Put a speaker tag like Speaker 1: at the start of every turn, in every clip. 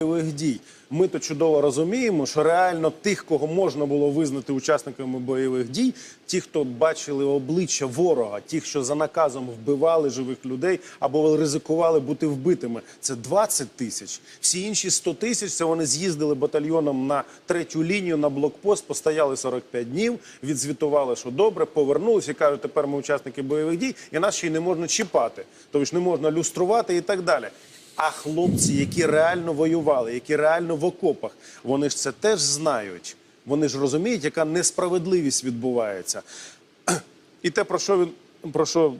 Speaker 1: бойових дій. Ми то чудово розуміємо, що реально тих, кого можна було визнати учасниками бойових дій, ті, хто бачили обличчя ворога, ті, що за наказом вбивали живих людей або ризикували бути вбитими, це 20 тисяч. Всі інші 100 тисяч це вони з'їздили батальйоном на третю лінію на блокпост, постояли 45 днів, відзвітували, що добре, повернулися кажуть, тепер ми учасники бойових дій, і нас ще й не можна чіпати, тобто ж не можна люструвати і так далі. А хлопці, які реально воювали, які реально в окопах, вони ж це теж знають. Вони ж розуміють, яка несправедливість відбувається. І те, про що він про що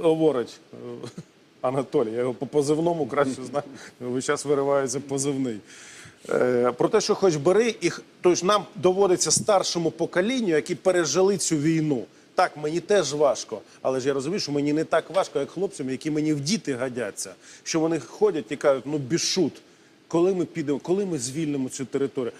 Speaker 1: говорить е, Анатолій, я його по позивному краще знаю. Весь час виривається позивний. Е, Про те, що хоч бери, і тож нам доводиться старшому поколінню, які пережили цю війну. Так, мені теж важко, але ж я розумію, що мені не так важко, як хлопцям, які мені в діти годяться. Що вони ходять і кажуть, ну бішут, коли ми підемо, коли ми звільнимо цю територію.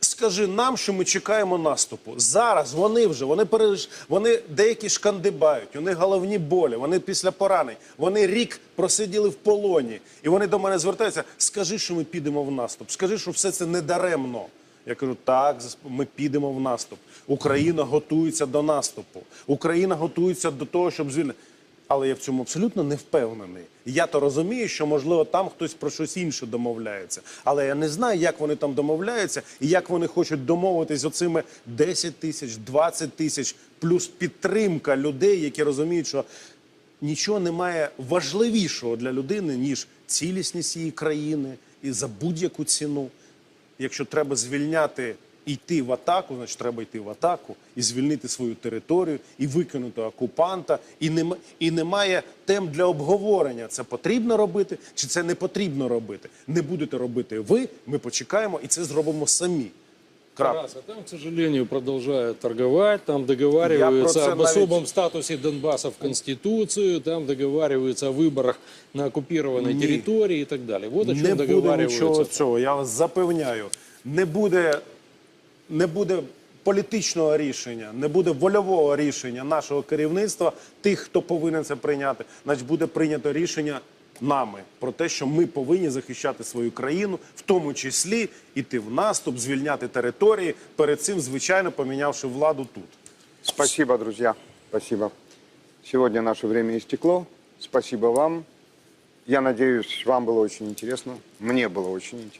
Speaker 1: Скажи нам, що ми чекаємо наступу. Зараз вони вже вони переж... вони деякі шкандибають, них головні болі, вони після поранень. Вони рік просиділи в полоні, і вони до мене звертаються. Скажи, що ми підемо в наступ. Скажи, що все це не даремно. Я кажу, так, ми підемо в наступ. Україна готується до наступу. Україна готується до того, щоб звільнити. Але я в цьому абсолютно не впевнений. Я то розумію, що можливо там хтось про щось інше домовляється. Але я не знаю, як вони там домовляються і як вони хочуть домовитись оцими 10 тисяч, 20 тисяч, плюс підтримка людей, які розуміють, що нічого немає важливішого для людини, ніж цілісність її країни і за будь-яку ціну. Якщо треба звільняти йти в атаку, значить треба йти в атаку і звільнити свою територію, і викинути окупанта. І нема, і немає тем для обговорення. Це потрібно робити чи це не потрібно робити. Не будете робити ви. Ми почекаємо і це зробимо самі.
Speaker 2: Тарас, а там, к сожалению, продолжают торговать, там договариваются об
Speaker 1: навіть-
Speaker 2: особом статусе Донбасса в Конституцию, там договариваются о выборах на оккупированной
Speaker 1: Ні.
Speaker 2: территории и так далее. Вот о чем
Speaker 1: Не буде
Speaker 2: договариваются.
Speaker 1: нічого цього. Я вас запевняю. Не буде, не буде політичного рішення, не буде вольового рішення нашого керівництва, тих, хто повинен це прийняти. Значить, буде прийнято рішення нами про те, що ми повинні захищати свою країну, в тому числі іти в наступ, звільняти території. Перед цим, звичайно, помінявши владу тут.
Speaker 3: Спасибо, друзья. Спасибо. Сегодня наше время истекло. Спасибо вам. Я надеюсь, вам было очень интересно. Мне было очень интересно.